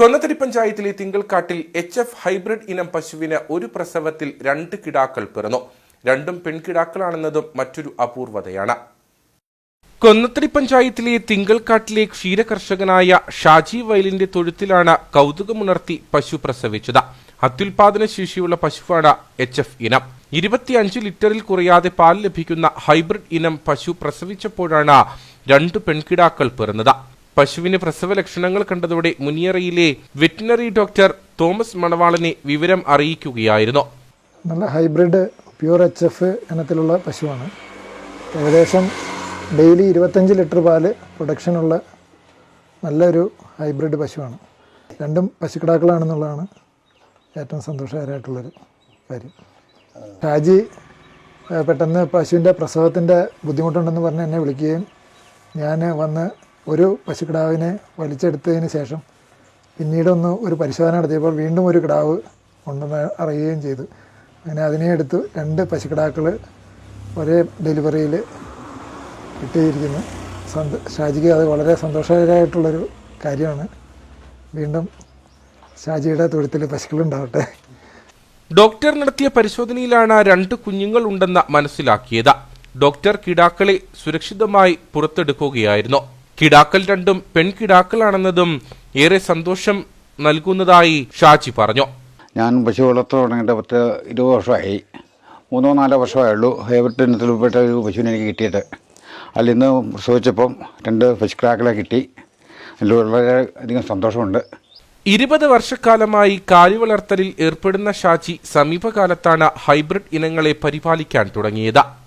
കൊന്നത്തടി പഞ്ചായത്തിലെ തിങ്കൾക്കാട്ടിൽ H F hybrid ഇനം പശുവിന് ഒരു പ്രസവത്തിൽ രണ്ട് കിടാക്കൾ പിറന്നു. രണ്ടും പെൺകിടാക്കളാണെന്നതും മറ്റൊരു അപൂർവതയാണ്. കൊന്നത്തടി പഞ്ചായത്തിലെ തിങ്കൾക്കാട്ടിലെ ക്ഷീരകർഷകനായ ഷാജി വയലിന്റെ തൊഴുത്തിലാണ് കൗതുകമുണർത്തി പശു പ്രസവിച്ചത്. അത്യുൽപാദന ശേഷിയുള്ള പശുവാണ് എച്ച് എഫ് ഇനം. ഇരുപത്തിയഞ്ച് ലിറ്ററിൽ കുറയാതെ പാൽ ലഭിക്കുന്ന ഹൈബ്രിഡ് ഇനം പശു പ്രസവിച്ചപ്പോഴാണ് രണ്ട് പെൺകിടാക്കൾ പിറന്നത്. പശുവിന് പ്രസവ ലക്ഷണങ്ങൾ കണ്ടതോടെ മുനിയറയിലെ വെറ്റിനറി ഡോക്ടർ തോമസ് മണവാളനെ വിവരം അറിയിക്കുകയായിരുന്നു. നല്ല ഹൈബ്രിഡ് പ്യൂർ എച്ച് എഫ് ഇനത്തിലുള്ള പശുവാണ്. ഏകദേശം ഡെയിലി ഇരുപത്തഞ്ച് ലിറ്റർ പാൽ പ്രൊഡക്ഷനുള്ള നല്ലൊരു ഹൈബ്രിഡ് പശുവാണ്. രണ്ടും പശുക്കിടാക്കളാണെന്നുള്ളതാണ് ഏറ്റവും സന്തോഷകരമായിട്ടുള്ളൊരു കാര്യം. ഷാജി പെട്ടെന്ന് പശുവിന്റെ പ്രസവത്തിന്റെ ബുദ്ധിമുട്ടുണ്ടെന്ന് പറഞ്ഞ് എന്നെ വിളിക്കുകയും ഞാൻ വന്ന് ഒരു പശുക്കിടാവിനെ വലിച്ചെടുത്തതിന് ശേഷം പിന്നീടൊന്ന് ഒരു പരിശോധന നടത്തിയപ്പോൾ വീണ്ടും ഒരു കിടാവ് ഉണ്ടെന്ന് അറിയുകയും ചെയ്തു. അങ്ങനെ അതിനെ എടുത്ത് രണ്ട് പശുക്കിടാക്കൾ ഒരേ ഡെലിവറിയിൽ കിട്ടിയിരിക്കുന്നു. സന്ത ഷാജിക്ക് അത് വളരെ സന്തോഷകരമായിട്ടുള്ളൊരു കാര്യമാണ്. വീണ്ടും ഷാജിയുടെ തൊഴുത്തിൽ പശുക്കളുണ്ടാവട്ടെ ഡോക്ടർ നടത്തിയ പരിശോധനയിലാണ് രണ്ട് കുഞ്ഞുങ്ങൾ ഉണ്ടെന്ന് മനസ്സിലാക്കിയത്. ഡോക്ടർ കിടാക്കളെ സുരക്ഷിതമായി പുറത്തെടുക്കുകയായിരുന്നു. കിടാക്കൾ രണ്ടും പെൺകിടാക്കളാണെന്നതും ഏറെ സന്തോഷം നൽകുന്നതായി ഷാജി പറഞ്ഞു. ഞാൻ പശു വളർത്തു തുടങ്ങിയിട്ട് പത്ത് ഇരുപത് വർഷമായി. മൂന്നോ നാലോ വർഷമേ ഉള്ളൂ ഹൈബ്രിഡ് ഇനത്തിൽപ്പെട്ട ഒരു പശുവിനെ എനിക്ക് കിട്ടിയത്. അതിൽ ഇന്ന് പ്രസവിച്ചപ്പം രണ്ട് പശുക്കിടാക്കളെ കിട്ടി. അതിൽ വളരെ അധികം സന്തോഷമുണ്ട്. ഇരുപത് വർഷക്കാലമായി കാലി വളർത്തലിൽ ഏർപ്പെടുന്ന ഷാജി സമീപകാലത്താണ് ഹൈബ്രിഡ് ഇനങ്ങളെ പരിപാലിക്കാൻ തുടങ്ങിയത്.